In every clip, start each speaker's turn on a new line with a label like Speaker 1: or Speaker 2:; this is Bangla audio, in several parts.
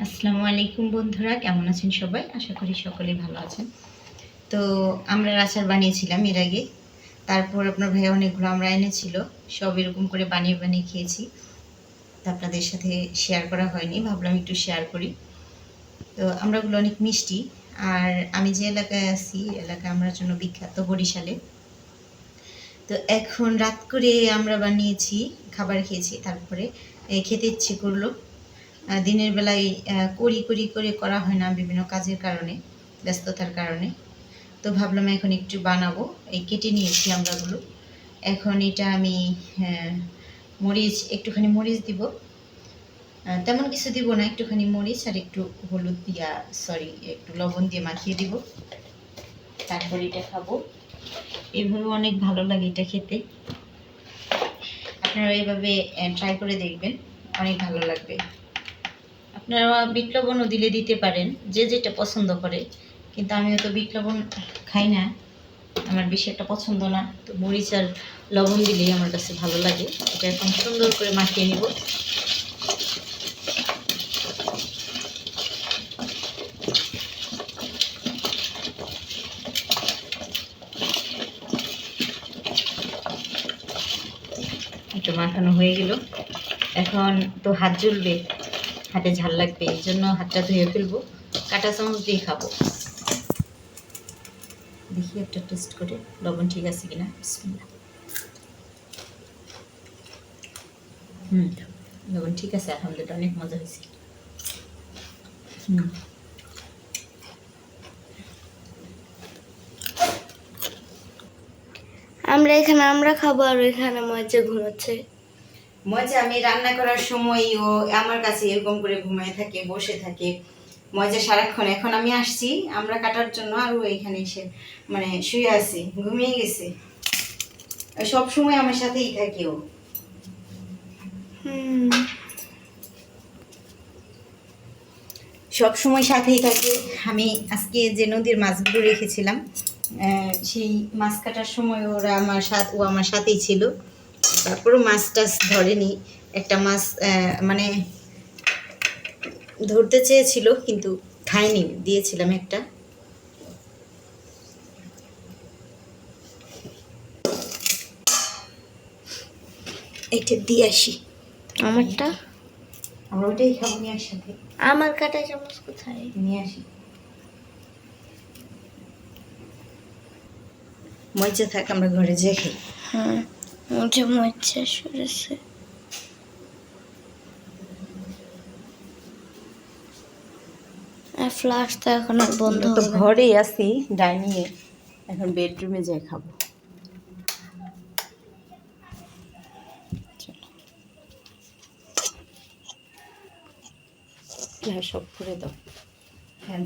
Speaker 1: আসসালামু আলাইকুম বন্ধুরা, কেমন আছেন সবাই? আশা করি সকলেই ভালো আছেন। তো আমরা আচার বানিয়েছিলাম এর আগে। তারপর আপনার ভাইয়া অনেকগুলো আমরা এনেছিল, সব এরকম করে বানিয়ে বানিয়ে খেয়েছি। তা আপনাদের সাথে শেয়ার করা হয়নি, ভাবলাম একটু শেয়ার করি। তো আমরাগুলো অনেক মিষ্টি, আর আমি যে এলাকায় আছি, এলাকা আমার জন্য বিখ্যাত বরিশালে। তো এখন রাত করে আমরা বানিয়েছি, খাবার খেয়েছি, তারপরে খেতে ইচ্ছে করল। দিনের বেলায় করি করি করে করা হয় না বিভিন্ন কাজের কারণে, ব্যস্ততার কারণে। তো ভাবলাম এখন একটু বানাবো। এই কেটে নিয়েছি আমরাগুলো। এখন এটা আমি মরিচ, একটুখানি মরিচ দিব। তেমন কিছু দিব না, একটুখানি মরিচ আর একটু হলুদ দিয়া সরি একটু লবণ দিয়ে মাখিয়ে দিব। তারপর এটা খাব। এভাবে অনেক ভালো লাগে এটা খেতে। আপনারা এইভাবে ট্রাই করে দেখবেন। অনেক ভালো লাগবে। আপনারা বিট দিলে দিতে পারেন, যে যেটা পছন্দ করে। কিন্তু আমিও তো বিট লবণ খাই না, আমার বেশি একটা পছন্দ না। তো মরিচ আর লবণ দিলেই আমার কাছে ভালো লাগে। এটা এখন সুন্দর করে মাখিয়ে নিব। একটু মাখানো হয়ে গেল। এখন তো হাত জ্বলবে। হাতে ঝাল লাগবে, এই জন্য হাতটা ধুয়ে ফেলব। কাঁটা চামচ দিয়ে খাব। দেখি একটা টেস্ট করে, লবণ ঠিক আছে কিনা? বিসমিল্লাহ। হুম, লবণ ঠিক আছে, আলহামদুলিল্লাহ, অনেক মজা হয়েছে। হুম।
Speaker 2: আমরা এখানে, আমরা খাব আর ওইখানে মজা ঘুমাচ্ছে।
Speaker 1: মজা আমি রান্না করার সময় ও আমার কাছে এরকম করে ঘুমায় থাকে বসে থাকে। মজা সারাক্ষণ। এখন আমি আসছি আমরা কাটার জন্য আর ও এখানে এসে মানে শুয়ে আছে ঘুমিয়ে গেছে। সব সময় আমার সাথেই থাকে ও। সব সময় সাথেই থাকে। আমি আজকে যে নদীর মাছগুলো রেখেছিলাম আহ, সেই মাছ কাটার সময় ওরা আমার সাথ ও আমার সাথেই ছিল। তারপরও মাছ টাছ ধরেনি। একটা মাছ মানে ধরতে চেয়েছিল কিন্তু খায়নি। দিয়েছিলাম একটা। এটা দিয়ে আসি।
Speaker 2: আমারটা?
Speaker 1: আমরা ওটাই খাব নিয়ে একসাথে
Speaker 2: আমার কাটা চামচ কোথায়?
Speaker 1: নিয়ে আসি। মজা থাক আমরা ঘরে যে খাই।
Speaker 2: হ্যাঁ। মজা শুনেছে ফ্লাশ তো এখন বন্ধ
Speaker 1: তো। ঘরেই আছি ডাইনিং এ এখন বেডরুমে যাই খাব। গ্যাস অফ করে দাও। ফ্যান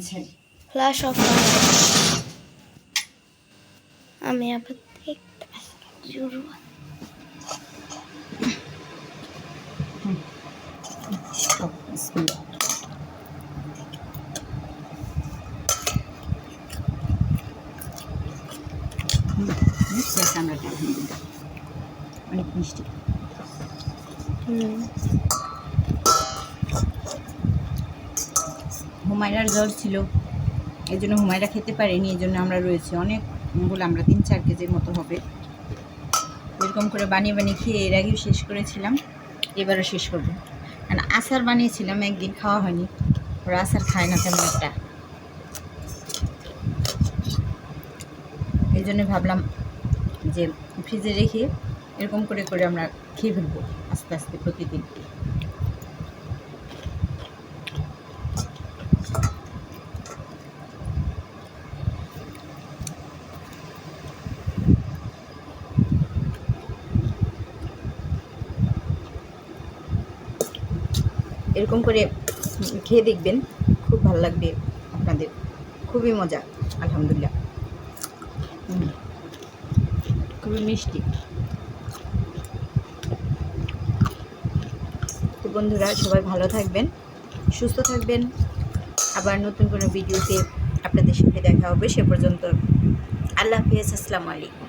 Speaker 2: ফ্লাশ অফ আমি আবার দেখতে জুড়ু
Speaker 1: আলহামদুলিল্লাহ। অনেক মিষ্টি হুমায়রার জ্বর ছিল। এই জন্য হুমায়রা খেতে পারেনি এই জন্য আমরা রয়েছি। অনেক বলে আমরা তিন চার কেজির মতো হবে। এরকম করে বানিয়ে বানিয়ে খেয়ে এর আগেও শেষ করেছিলাম। এবারও শেষ করব। কারণ আচার বানিয়েছিলাম, একদিন খাওয়া হয়নি। ওরা আচার খায় না তেমন একটা। এই জন্য ভাবলাম যে ফ্রিজে রেখে এরকম করে করে আমরা খেয়ে ফেলব আস্তে আস্তে প্রতিদিন। এরকম করে খেয়ে দেখবেন, খুব ভালো লাগবে আপনাদের। খুবই মজা, আলহামদুলিল্লাহ। খুবই মিষ্টি। তো বন্ধুরা, সবাই ভালো থাকবেন, সুস্থ থাকবেন। আবার নতুন কোনো ভিডিওতে আপনাদের সাথে দেখা হবে, সে পর্যন্ত আল্লাহ হাফিজ, আসসালামু আলাইকুম।